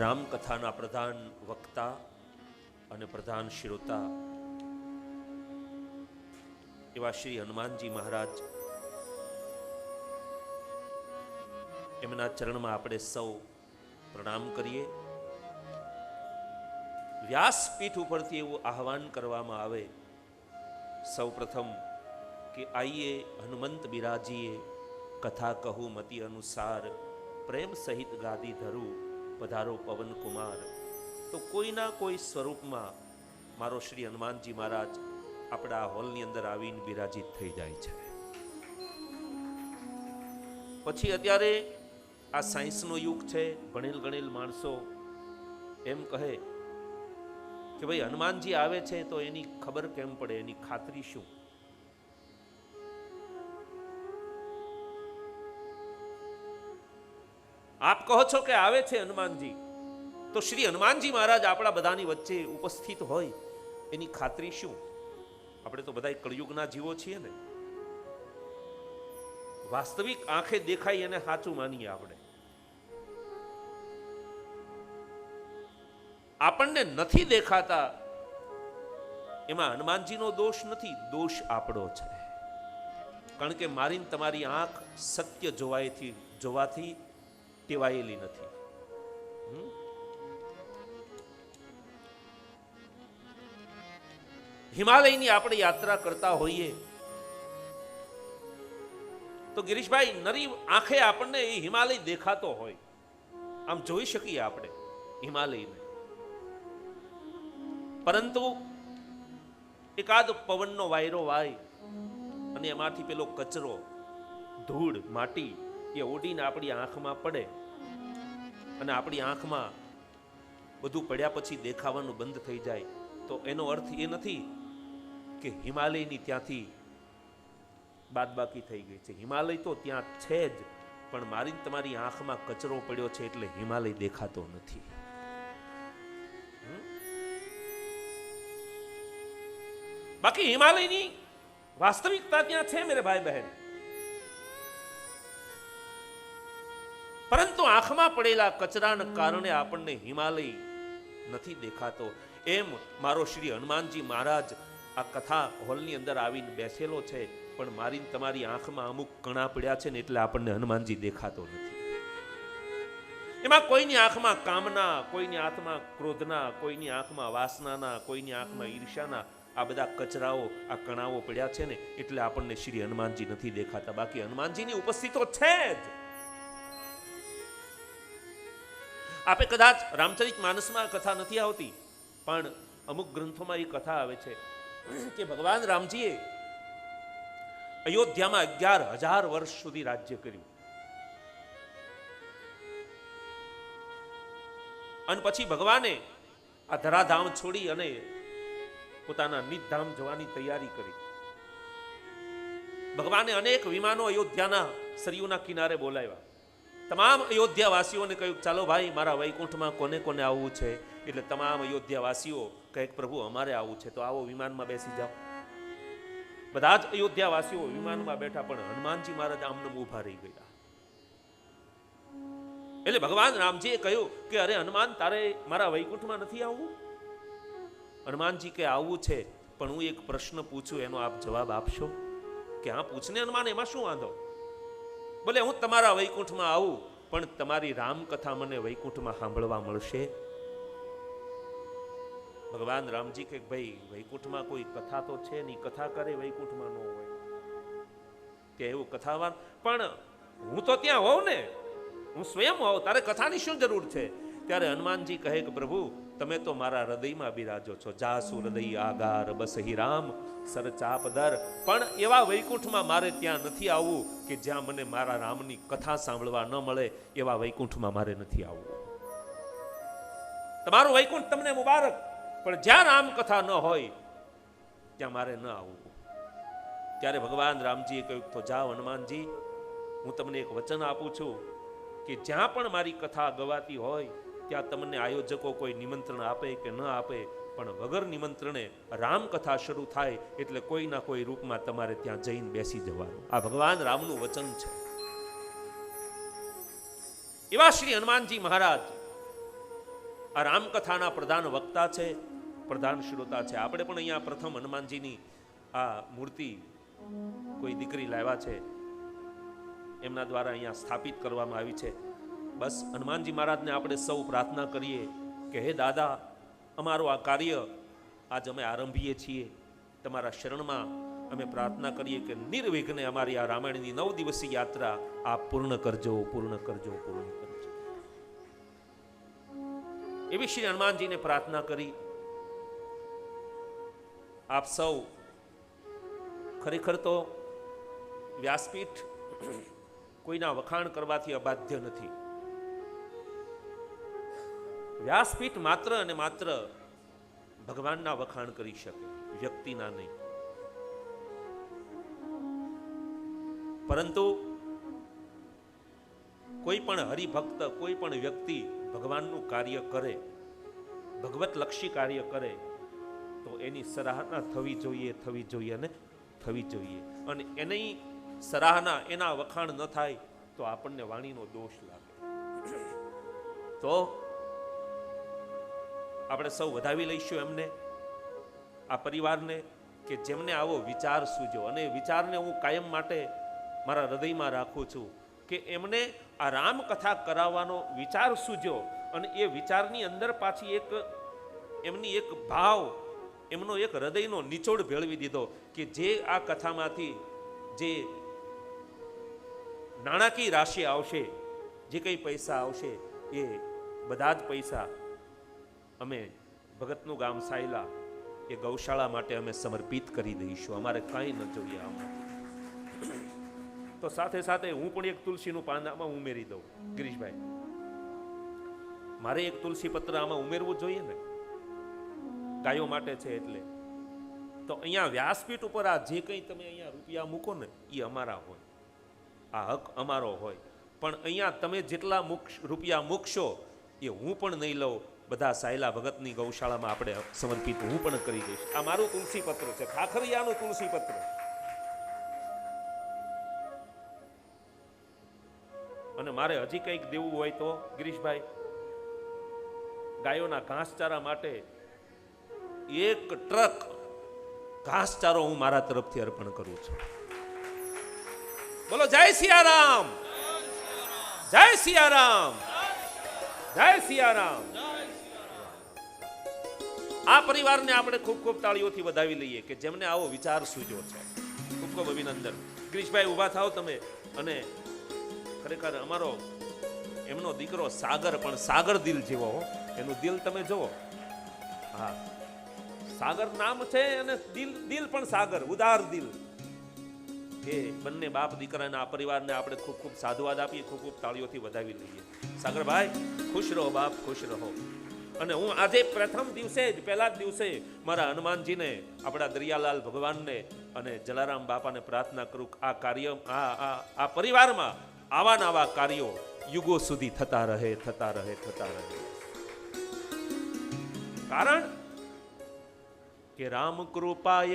રામકથાના પ્રધાન વક્તા અને પ્રધાન શ્રોતા એવા શ્રી હનુમાનજી મહારાજ. એમના ચરણમાં આપણે સૌ પ્રણામ કરીએ. વ્યાસપીઠ ઉપરથી એવું આહવાન કરવામાં આવે સૌ પ્રથમ કે આઈએ હનુમંત બિરાજીએ કથા કહું મતિ અનુસાર પ્રેમ સહિત ગાદી ધરું. પધારો પવન કુમાર. તો કોઈના કોઈ સ્વરૂપમાં મારો શ્રી હનુમાનજી મહારાજ આપણા હોલની અંદર આવીને બિરાજિત થઈ જાય છે. પછી અત્યારે આ સાયન્સનો યુગ છે, ભણેલ ગણેલ માણસો એમ કહે કે ભાઈ હનુમાનજી આવે છે તો એની ખબર કેમ પડે, એની ખાતરી શું? આપ કહો છો કે આવે છે હનુમાનજી? તો શ્રી હનુમાનજી મહારાજ આપણા બધાની વચ્ચે ઉપસ્થિત હોય. એની ખાતરી શું? આપણે તો બધા કળયુગના જીવો છીએ ને. વાસ્તવિક આંખે દેખાય એને સાચું માનીએ આપણે. આપણને નથી દેખાતા. એમાં હનુમાનજીનો દોષ નથી, દોષ આપણો છે. કારણ કે મારીને તમારી આંખ સત્ય જોવાયથી જોવાથી ટેવાયેલી નથી. હિમાલયની આપણે યાત્રા કરતા હોઈએ, તો ગિરીશભાઈ, નરી આંખે આપણને એ હિમાલય દેખાતો હોય. આમ જોઈ શકીએ આપણે હિમાલયને. પરંતુ એકાદ પવનનો વાયરો વાય અને એમાંથી પેલો કચરો, ધૂળ, માટી એ ઉડીને આપણી આંખમાં પડે અને આપણી આંખમાં બધું પડ્યા પછી દેખાવાનું બંધ થઈ જાય. તો એનો અર્થ એ નથી કે હિમાલયની ત્યાંથી બાદબાકી થઈ ગઈ છે. હિમાલય તો ત્યાં છે જ, પણ મારી તમારી આંખમાં કચરો પડ્યો છે એટલે હિમાલય દેખાતો નથી? બાકી હિમાલયની વાસ્તવિકતા ત્યાં છે, મેરે ભાઈ બહેન? પરંતુ આંખમાં પડેલા કચરાના કારણે આપણને હિમાલય નથી દેખાતો. એમ મારો શ્રી હનુમાનજી મહારાજ આ કથા હોલની અંદર આવીને બેસેલો છે, પણ મારી તમારી આંખમાં અમુક કણા પડ્યા છે ને એટલે આપણને હનુમાનજી દેખાતો નથી. એમાં કોઈની આંખમાં કામના, કોઈની આંખમાં ક્રોધના, કોઈની આંખમાં વાસનાના, કોઈની આંખમાં ઈર્ષાના આ બધા કચરાઓ, આ કણાઓ પડ્યા છે ને એટલે આપણને શ્રી હનુમાનજી નથી દેખાતા. બાકી હનુમાનજીની ઉપસ્થિતો છે જ. આપે કદાચ રામચરિત માનસમાં કથા નથી આવતી, પણ અમુક ગ્રંથોમાં એ કથા આવે છે કે ભગવાન રામજીએ અયોધ્યામાં અગિયાર હજાર વર્ષ સુધી રાજ્ય કર્યું. અને પછી ભગવાને આ ધરાધામ છોડી અને પોતાના નિધામ જવાની તૈયારી કરી. ભગવાને અનેક વિમાનો અયોધ્યાના સરયુના કિનારે બોલાવ્યા. તમામ અયોધ્યાવાસીઓને કહ્યું, ચાલો ભાઈ, મારા વૈકુંઠમાં કોને કોને આવવું છે? એટલે તમામ અયોધ્યાવાસીઓ કહે, પ્રભુ, અમારે આવવું છે. તો આવો વિમાનમાં બેસી જાઓ. બધા જ અયોધ્યાવાસીઓ વિમાનમાં બેઠા, પણ હનુમાનજી મહારાજ આમને ઊભા રહી ગયા. એટલે ભગવાન રામજીએ કહ્યું કે, અરે હનુમાન, તારે મારા વૈકુંઠમાં નથી આવવું? હનુમાનજી કે, આવવું છે, પણ હું એક પ્રશ્ન પૂછું, એનો આપ જવાબ આપશો? કે, હા, પૂછને હનુમાન, એમાં શું વાંધો? ભલે હું તમારા વૈકુંઠમાં આવું, પણ તમારી રામકથા મને વૈકુંઠમાં સાંભળવા મળશે. ભગવાન રામજી કે ભાઈ, વૈકુંઠમાં કોઈ કથા તો છે નહીં? કથા કરે વૈકુંઠમાં ન હોય. કે એવું કથાવાન? પણ હું તો ત્યાં હોઉં ને. હું સ્વયં હોઉં. તારે કથાની શું જરૂર છે? ત્યારે હનુમાનજી કહે કે પ્રભુ તમે તો મારા હૃદયમાં બિરાજો છો. જાસુ હૃદય આગાર બસ હિ રામ, સર ચાપદર પણ એવા વૈકુંઠમાં મારે ત્યાં નથી આવવું કે જ્યાં મને મારા રામની કથા સાંભળવા ન મળે. એવા વૈકુંઠમાં મારે નથી આવવું. તમારું વૈકુંઠ તમને મુબારક. પણ જ્યાં રામ કથા ન હોય, ત્યાં મારે ન આવવું. ત્યારે ભગવાન રામજીએ કહ્યું, તો જાઓ હનુમાનજી, હું તમને એક વચન આપું છું કે જ્યાં પણ મારી કથા ગવાતી હોય ત્યાં તમને આયોજકો કોઈ નિમંત્રણ આપે કે ન આપે, પણ વગર નિમંત્રણે રામકથા શરૂ થાય એટલે કોઈના કોઈ રૂપમાં તમારે ત્યાં જઈને બેસી જવાનું. આ ભગવાન રામનું વચન છે. એવા શ્રી હનુમાનજી મહારાજ, આ રામકથાના પ્રધાન વક્તા છે, પ્રધાન શ્રોતા છે. આપણે પણ અહીંયા પ્રથમ હનુમાનજીની આ મૂર્તિ કોઈ દીકરી લાવ્યા છે. એમના દ્વારા અહીંયા સ્થાપિત કરવામાં આવી છે. બસ હનુમાનજી મહારાજને આપણે સૌ પ્રાર્થના કરીએ કે હે દાદા, અમારું આ કાર્ય આજ અમે આરંભીએ છીએ. તમારા શરણમાં અમે પ્રાર્થના કરીએ કે નિર્વિઘ્ને અમારી આ રામાયણની નવ દિવસીય યાત્રા આપ પૂર્ણ કરજો પૂર્ણ કરજો પૂર્ણ કરજો. એવી શ્રી હનુમાનજીને પ્રાર્થના કરી. આપ સૌ ખરેખર તો વ્યાસપીઠ કોઈના વખાણ કરવાથી અબાધ્ય નથી. વ્યાસપીઠ માત્ર અને માત્ર ભગવાનના વખાણ કરી શકે, વ્યક્તિના નહીં. પરંતુ કોઈ પણ હરિભક્ત, કોઈ પણ વ્યક્તિ ભગવાનનું કાર્ય કરે, ભગવત લક્ષી કાર્ય કરે, તો એની સરાહના થવી જોઈએ થવી જોઈએ અને થવી જોઈએ. અને એની સરાહના, એના વખાણ ન થાય, તો આપણને વાણીનો દોષ લાગે. તો આપણે સૌ વધાવી લઈશું એમને. આ પરિવારને કે જેમને આવો વિચાર સૂજો અને વિચારને હું કાયમ માટે મારા હૃદયમાં રાખું છું કે એમને આ રામકથા કરાવવાનો વિચાર સૂજો અને એ વિચારની અંદર પાછી એક એમની એક ભાવ, એમનો એક હૃદયનો નિચોડ ભેળવી દીધો કે જે આ કથામાંથી જે નાણાકીય રાશિ આવશે, જે કંઈ પૈસા આવશે એ બધા જ પૈસા અમે ભગતનું ગામ સાયલા એ ગૌશાળા માટે અમે સમર્પિત કરી દઈશું. અમારે કાંઈ ન જોઈએ આમાં. તો સાથે સાથે હું પણ એક તુલસીનું પાન આમાં ઉમેરી દઉં. ગિરીશભાઈ, મારે એક તુલસી પત્ર આમાં ઉમેરવું જોઈએ ને? ગાયો માટે છે એટલે. તો અહીંયા વ્યાસપીઠ ઉપર આ જે કંઈ તમે અહીંયા રૂપિયા મૂકો ને એ અમારા હોય. આ હક અમારો હોય. પણ અહીંયા તમે જેટલા રૂપિયા મૂકશો, એ હું પણ નહીં લઉં. બધા સાયલા ભગતની ગૌશાળામાં આપણે સમર્પિત, હું પણ કરી દઈશ. આ મારું તુલસી પત્ર છે, ખાખરિયાનું તુલસી પત્ર અને મારે હજી કંઈક દેવું હોય તો, ગિરીશભાઈ, ગાયોના ઘાસચારા માટે એક ટ્રક ઘાસચારો હું મારા તરફથી અર્પણ કરું છું. બોલો, જય સિયારામ! જય સિયારામ! જય સિયારામ! આ પરિવારને આપણે ખૂબ ખૂબ તાળીઓથી વધાવી લઈએ કે જેમને આવો વિચાર સૂજો છે. ખૂબ ખૂબ અભિનંદન. ક્રિશભાઈ, ઊભા થાઓ તમે. અને ખરેખર અમારો એમનો દીકરો સાગર પણ સાગર દિલ જેવો એનું દિલ તમે જુઓ. હા. સાગર નામ છે અને દિલ દિલ પણ સાગર, ઉદાર દિલ. એ બંને બાપ દીકરાના આ પરિવારને આપણે ખૂબ ખૂબ સાધુવાદ આપીએ, ખૂબ ખૂબ તાળીઓથી વધાવી લઈએ. સાગરભાઈ, ખુશ રહો બાપ, ખુશ રહો. અને હું આજે પ્રથમ દિવસે જ, પહેલા જ દિવસે મારા હનુમાનજીને, આપણા દરિયાલાલ ભગવાનને અને જલારામ બાપાને પ્રાર્થના કરું આ કાર્ય, આ આ પરિવારમાં આવા નવા કાર્યો યુગો સુધી થતા રહે થતા રહે થતા રહે. કારણ કે રામ કૃપાએ